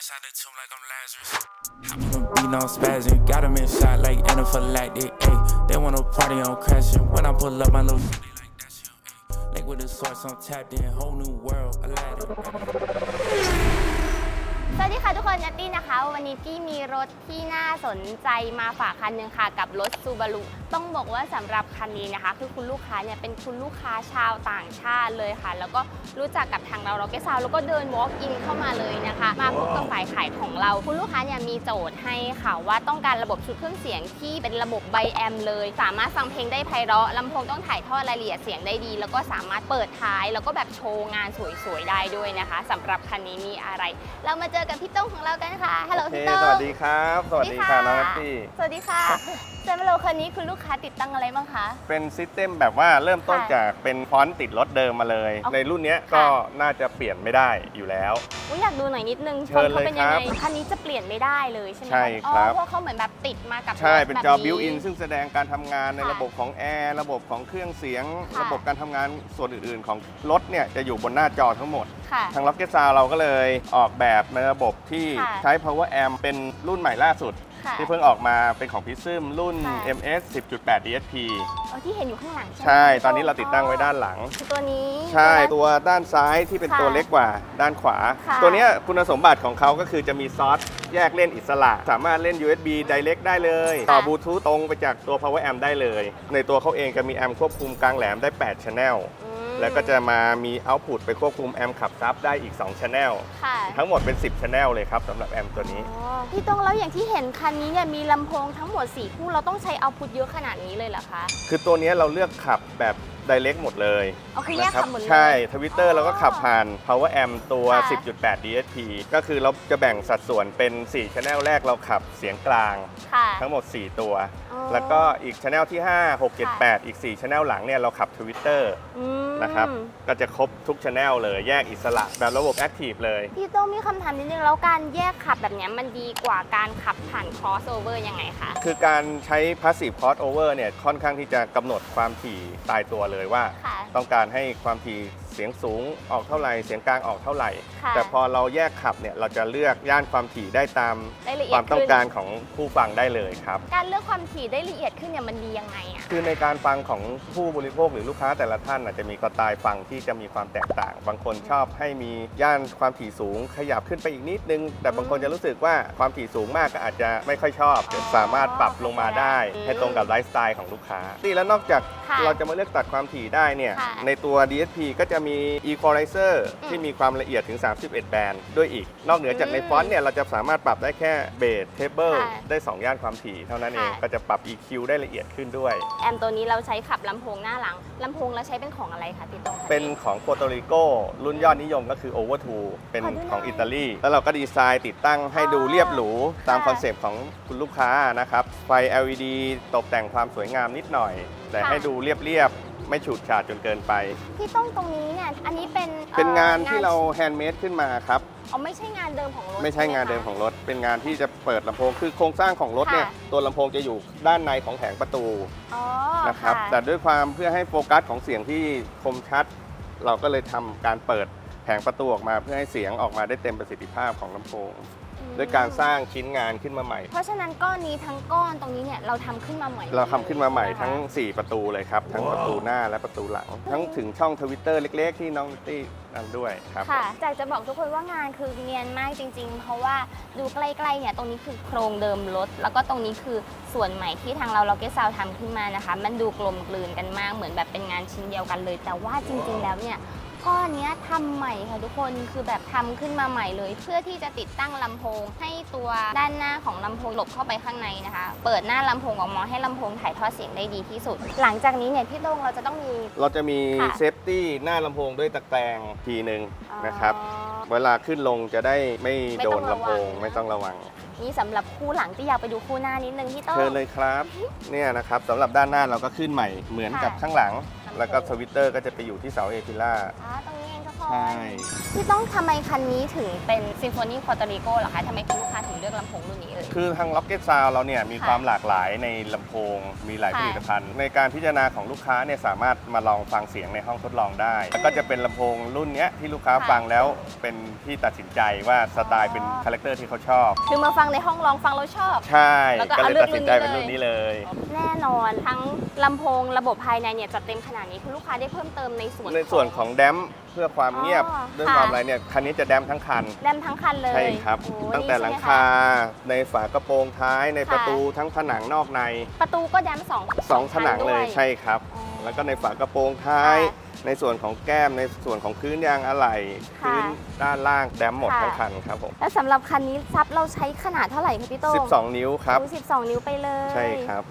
inside the tomb like I'm Lazarus. Beat on spazzing, got him in shot like anaphylactic. Ayy, they wanna party on crashing. When I pull up, my little like with the source, I'm tapped in, whole new world, Aladdin. วัสดีค่ะทุกคนนัตตี้นะคะ วันนี้กี้มีรถที่น่าสนใจมาฝากคันหนึ่งค่ะ กับรถซูบารุต้องบอกว่าสำหรับคันนี้นะคะ คือคุณลูกค้าเนี่ยเป็นคุณลูกค้าชาวต่างชาติเลยค่ะ แล้วก็รู้จักกับทางเราเราเกซาวแล้วก็เดิน walk in เข้ามาเลยนะคะ มาพบกับฝ่ายขายของเรา คุณลูกค้าเนี่ยมีโจทย์ให้ค่ะว่าต้องการระบบชุดเครื่องเสียงที่เป็นระบบไบแอมเลย สามารถฟังเพลงได้ไพเราะลำโพงต้องถ่ายทอดรายละเอียดเสียงได้ดี แล้วก็สามารถเปิดท้าย แล้วก็แบบโชว์งานสวยๆได้ด้วยนะคะสำหรับคันนี้มีอะไร เรามาเจอกับพี่ต้งของเรากันค่ะ ฮัลโหลโอเคพี่ต้งสวัสดีครับ สวัสดีค่ะน้องนัตตี้ สวัสดีค่ะเซมโลคันนี้คุณลูกค้าติดตั้งอะไรบ้างคะ เป็นซิสเต็มแบบว่าเริ่มต้นค่ะจากเป็นฟอนต์ติดรถเดิมมาเลยเอาในรุ่นเนี้ยค่ะก็น่าจะเปลี่ยนไม่ได้อยู่แล้ว อุ๊ยอยากดูหน่อยนิดนึงเชิญฟอนต์เขาเป็นยังเลยไงครับคันนี้จะเปลี่ยนไม่ได้เลยใช่ไหมะใช่ครับ อ๋อเพราะเขาเหมือนแบบติดมากับใช่รถเป็นแบบจอบิวอินซึ่งแสดงการทำงานในค่ะระบบของแอร์ระบบของเครื่องเสียง ค่ะ ระบบการทำงานส่วนอื่นๆ ของรถเนี่ยจะอยู่บนหน้าจอทั้งหมด ค่ะ ทาง Rocket Sound เราก็เลยออกแบบในระบบที่ค่ะใช้ Power Amp เป็นรุ่นใหม่ล่าสุด ค่ะที่เพิ่งออกมาเป็นของพิซึมรุ่น ค่ะ MS 10.8 DSP อ๋อที่เห็นอยู่ข้างหลังใช่ไหมใช่ ตอนนี้เราติดตั้งไว้ด้านหลัง คือตัวนี้ ใช่ไหมตัวด้านซ้ายที่เป็นค่ะตัวเล็กกว่าด้านขวา ค่ะตัวเนี้ยคุณสมบัติของเขาก็คือจะมีซอสแยกเล่นอิสระ สามารถเล่น USB Direct ได้เลยต่อบลูทูธตรงไปจากตัว Power Amp ได้เลย ในตัวเขาเองจะมีแอมควบคุมกลางแหลมได้ 8 Channel อืม แล้วก็จะมามีเอา t ุ t ไปควบคุมแอมขับซับได้อีก2 Channel ค่ะทั้งหมดเป็น 10 Channel เลยครับสำหรับแอมตัวนี้ อ๋อพี่ต้องแล้วอย่างที่เห็นคันนี้เนี่ยมีลำโพงทั้งหมด 4 คู่เราต้องใช้เอาพุทเยอะขนาดนี้เลยเหรอคะ คือตัวเนี้ยเราเลือกขับแบบ Direct หมดเลยเอาคือแยกนะครัขับหมดเลย ใช่ทวิตเตออ๋ร์อเราก็ขับผ่าน Power Amp ตัว ค่ะ 10.8 DSP ก็คือเราจะแบ่งสัดส่วนเป็น 4 Channel แรกเราขับเสียงกลาง ค่ะ ทั้งหมด 4 ตัว อ๋อแล้วก็อีก Channel ที่ 5 6 7 8 อีก4 Channel หลังเนี่ยเราขับ Twitter อืมนะครับ ก็จะครบทุก Channel เลยแยกอิสระแบบระบบ Active เลย พี่โต้งมีคำถามนิดนึงแล้วการแยกขับแบบเนี้ยมันดีกว่าการขับผ่าน crossover ยังไงคะ คือการใช้ Passive Crossover เนี่ยค่อนข้างที่จะกำหนดความถี่ตายตัวเลยว่า ค่ะ ต้องการให้ความถี่ เสียงสูงออกเท่าไหร่ เสียงกลางออกเท่าไหร่ ค่ะแต่พอเราแยกขับเนี่ยเราจะเลือกย่านความถี่ได้ตามได้ละเอีคยดวามต้องขึ้น การของผู้ฟังได้เลยครับ การเลือกความถี่ได้ละเอียดขึ้นเนี่ยมันดียังไงอะคือในการฟังของผู้บริโภคหรือลูกค้าแต่ละท่านอาจจะมีสไตล์ฟังที่จะมีความแตกต่าง บางคนชอบให้มีย่านความถี่สูง ขยับขึ้นไปอีกนิดนึง แต่บางคนจะรู้สึกว่าความถี่สูงมากก็อาจจะไม่ค่อยชอบจะสามารถปรับลงมาได้ ให้ตรงกับไลฟ์สไตล์ของลูกค้าที่แล้วนอกจากค่ะเราจะมาเลือกตัดความถี่ได้เนี่ยค่ะ ในตัว DSP ก็จะมี Equalizer อืมที่มีความละเอียดถึง 31 แบนด์ด้วยอีก นอกเหนือจากในอืมฟอนต์เนี่ยเราจะสามารถปรับได้แค่เบสเทเบิลค่ะได้ 2 ย่านความถี่เท่านั้นเองค่ะ ก็จะปรับ EQ ได้ละเอียดขึ้นด้วย แอมตัวนี้เราใช้ขับลำโพงหน้าหลังลำโพงเราใช้เป็นของอะไรคะพี่โต้งคะ เป็นของโปรโตริโกรุ่นยอดนิยมก็คือ Over 2เป็นขอดูหน่อยของอิตาลีแล้วเราก็ดีไซน์ติดตั้งให้ดูเรียบหรู ตามค่ะคอนเซปต์ของคุณลูกค้านะครับ ไฟ LED ตกแต่งความสวยงามนิดหน่อย แต่ค่ะ ให้ดูเรียบๆ ไม่ฉูดฉาดจนเกินไปพี่โต้งตรงนี้เนี่ย อันนี้เป็นเป็นงานอ่อที่เราแฮนด์เมดขึ้นมาครับ อ๋อไม่ใช่งานเดิมของรถไม่ใช่งานเดิมของรถ เป็นงานที่จะเปิดลำโพง คือโครงสร้างของรถเนี่ยค่ะตัวลำโพงจะอยู่ด้านในของแผงประตูอ๋อนะครับะแต่ด้วยความเพื่อให้โฟกัสของเสียงที่คมชัด เราก็เลยทำการเปิดแผงประตูออกมาเพื่อให้เสียงออกมาได้เต็มประสิทธิภาพของลำโพงอืม ด้วยการสร้างชิ้นงานขึ้นมาใหม่ เพราะฉะนั้นก้อนนี้ทั้งก้อนตรงนี้เนี่ยเราทำขึ้นมาใหม่เราทำขึ้นมาใหม่ทั้งนะคะ4ประตูเลยครับ ทั้งประตูหน้าและประตูหลัง ทั้งถึงช่องทวิตเตอร์เล็ก ๆ ที่น้องนิตตี้นั่นด้วยครับ ค่ะจากจะบอกทุกคนว่างานคือเนียนมากจริง ๆ เพราะว่าดูใกล้ๆเนี่ยตรงนี้คือโครงเดิมรถ แล้วก็ตรงนี้คือส่วนใหม่ที่ทางเราเราเกสซาวทำขึ้นมานะคะ มันดูกลมกลืนกันมากเหมือนแบบเป็นงานชิ้นเดียวกันเลย แต่ว่าจริง ๆ แล้วเนี่ย ก้อนเนี้ยทำใหม่ค่ะทุกคนคือแบบทำขึ้นมาใหม่เลย เพื่อที่จะติดตั้งลำโพง ให้ตัวด้านหน้าของลำโพงหลบเข้าไปข้างในนะคะ เปิดหน้าลำโพงออกมาให้ลำโพงถ่ายทอดเสียงได้ดีที่สุด หลังจากนี้เนี่ยพี่โต้งเราจะต้องมี เราจะมีค่ะ เซฟตี้หน้าลำโพงด้วยตะแกรงทีหนึ่งนะครับ อ๋อ เวลาขึ้นลงจะได้ไม่ไม่โดต้อนงระลำโพวังงไม่ต้องระวังนี่สำหรับคู่หลังที่อยากไปดูคู่หน้านิดนึงพี่โต้ง เชิญเลยครับ เนี่ยนะครับสำหรับด้านหน้าเราก็ขึ้นใหม่เหมือนกับค่ะ ข้างหลังลำโพง แล้วก็สวิตเตอร์ก็จะไปอยู่ที่เสาเอพิล่าอ่าตรงนี้เองทุกคใช่นพี่ต้องทำไมคันนี้ถึงเป็นซิมโฟนีควอเตริโกเหรอคะทำไมคุณลูกค้า คือทาง Rocket Sound เราเนี่ยมีค่ะความหลากหลายในลำโพง มีหลายค่ะผลิตภัณฑ์ ในการพิจารณาของลูกค้าเนี่ยสามารถมาลองฟังเสียงในห้องทดลองได้ แล้วก็จะเป็นลำโพงรุ่นเนี้ยที่ลูกค้าค่ะ ฟังแล้วเป็นที่ตัดสินใจว่าสไตล์อ๋อเป็นคาแรคเตอร์ที่เขาชอบ คือมาฟังในห้องลองฟังแล้วชอบ ใช่ แล้วก็ก็เลยเอาเลือกตัดสินใจเป็นรุ่รุ่นนนี้นี้เลเลยยแน่นอนทั้งลำโพงระบบภายในเนี่ยจัดเต็มขนาดนี้คุณลูกค้าได้เพิ่มเติมในส่วน ในส่วนของแดมเพื่อความเงียบอ๋อด้วยค่ะความอะไรเนี่ยคันนี้จะแดมทั้งคันแดมทั้งคันเลยใช่ครับ โอ้ตั้งแต่นี่หลังใช่ไมคา ในฝากระโปรงท้ายในค่ะประตูทั้งผนังนอกใน ประตูก็แดมสองสองผนังเลยด้วยใช่ครับอ๋อแล้วก็ในฝากระโปรงท้ายค่ะในส่วนของแก้มในส่วนของพื้นยางอะไหล่ค่ะพื้นด้านล่างแดมหมดค่ะทั้งคันครับผมแล้วสำหรับคันนี้ซับเราใช้ขนาดเท่าไหร่คะพี่โต้ง12 นิ้วครับดู12 นิ้วไปเลยใช่ครับ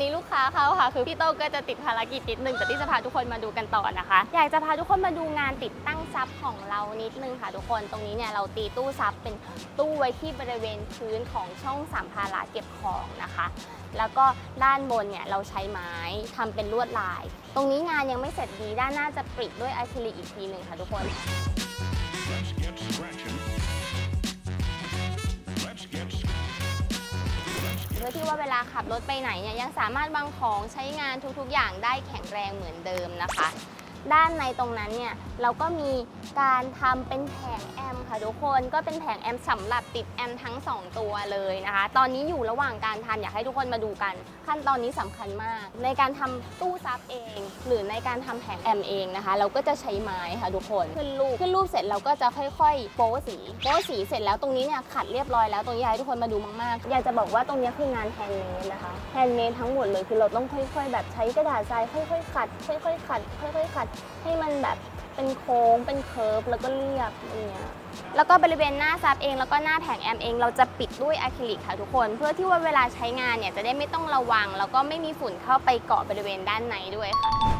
ทุกคนตอนนี้ลูกค้าเขาค่ะ คือพี่โต้ก็จะติดภารกิจนิดนึงแต่ที่จะพาทุกคนมาดูกันต่อนะคะ อยากจะพาทุกคนมาดูงานติดตั้งซับของเรานิดนึงค่ะทุกคน ตรงนี้เนี่ยเราตีตู้ซับเป็นตู้ไว้ที่บริเวณพื้นของช่องสัมภาระเก็บของนะคะ แล้วก็ด้านบนเนี่ยเราใช้ไม้ทำเป็นลวดลาย ตรงนี้งานยังไม่เสร็จดีด้านหน้าจะปิดด้วยอะคริลิกอีกทีหนึ่งค่ะทุกคน อที่ว่าเวลาขับรถไปไหนเนี่ยยังสามารถวางของใช้งานทุกๆ อย่างได้แข็งแรงเหมือนเดิมนะคะ ด้านในตรงนั้นเนี่ยเราก็มี การทำเป็นแผงแอมค่ะทุกคนก็เป็นแผงแอมสำหรับติดแอมทั้ง 2 ตัวเลยนะคะ ตอนนี้อยู่ระหว่างการทำอยากให้ทุกคนมาดูกัน ขั้นตอนนี้สำคัญมาก ในการทำตู้ซับเอง หรือในการทำแผงแอมเองนะคะ เราก็จะใช้ไม้ค่ะทุกคนขึ้นรูปขึ้นรูปเสร็จเราก็จะค่อยๆ โป๊สีโป๊สีเสร็จแล้วตรงนี้เนี่ยขัดเรียบร้อยแล้วตรงนี้ให้ทุกคนมาดูมากๆ อยากจะบอกว่าตรงนี้คืองานแฮนด์เมดนะคะแฮนด์เมดทั้งหมดเลยคือเราต้องค่อย ๆ แบบใช้กระดาษทรายค่อยๆขัด ค่อยๆขัด ค่อยๆขัด ให้มันแบบ เป็นโค้ง เป็นเคิร์ฟแล้วก็เรียบอย่างเงี้ยแล้วก็บริเวณหน้าซับเองแล้วก็หน้าแผงแอมเองเราจะปิดด้วยอะคริลิกค่ะทุกคน เพื่อที่ว่าเวลาใช้งานเนี่ยจะได้ไม่ต้องระวัง แล้วก็ไม่มีฝุ่นเข้าไปเกาะบริเวณด้านในด้วยค่ะ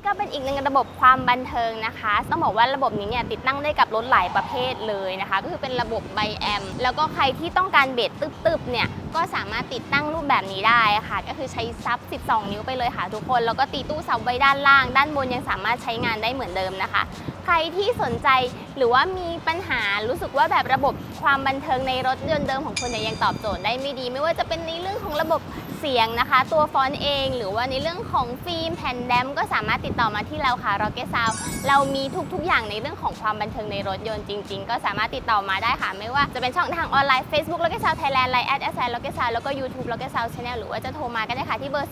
นี่ก็เป็นอีกหนึ่งระบบความบันเทิงนะคะ ต้องบอกว่าระบบนี้เนี่ยติดตั้งได้กับรถหลายประเภทเลยนะคะ ก็คือเป็นระบบไบแอม แล้วก็ใครที่ต้องการเบสตึบๆเนี่ยก็สามารถติดตั้งรูปแบบนี้ได้ค่ะ ก็คือใช้ซับ 12 นิ้วไปเลยค่ะทุกคน แล้วก็ตีตู้ซับไว้ด้านล่าง ด้านบนยังสามารถใช้งานได้เหมือนเดิมนะคะ รที่สนใจ หรือว่ามีปัญหารู้สึกว่าแบบระบบความบันเทิงในรถยนต์เดิมของคุณเนี่ยยังตอบโจทย์ได้ไม่ดี ไม่ว่าจะเป็นในเรื่องของระบบเสียงนะคะ ตัวฟอนต์เอง หรือว่าในเรื่องของฟิล์มแผ่นแดมก็สามารถติดต่อมาที่เราค่ะ Rocket Sound เรามีทุกๆ อย่างในเรื่องของความบันเทิงในรถยนต์จริง ๆ ก็สามารถติดต่อมาได้ค่ะ ไม่ว่าจะเป็นช่องทางออนไลน์ Facebook Rocket Sound Thailand Line at s Rocket Sound แล้วก็ YouTube Rocket Sound Channel หรือว่าจะโทรมาก็ได้ค่ะที่เบอร์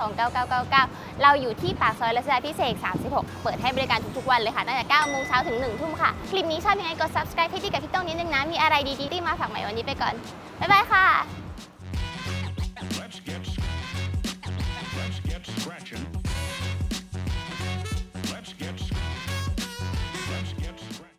027929999 เราอยู่ที่ปากซอยรัชดาพิเศษ36 เปิดให้บริการทุกๆวันเลยค่ะตั้งแต่9โมงเช้าถึง1ทุ่มค่ะ คลิปนี้ชอบยังไงกด subscribe ให้ดีกับพี่ต้งนิดนึงนะ มีอะไรดีๆที่มาฝากใหม่วันนี้ไปก่อน บ๊ายบายค่ะ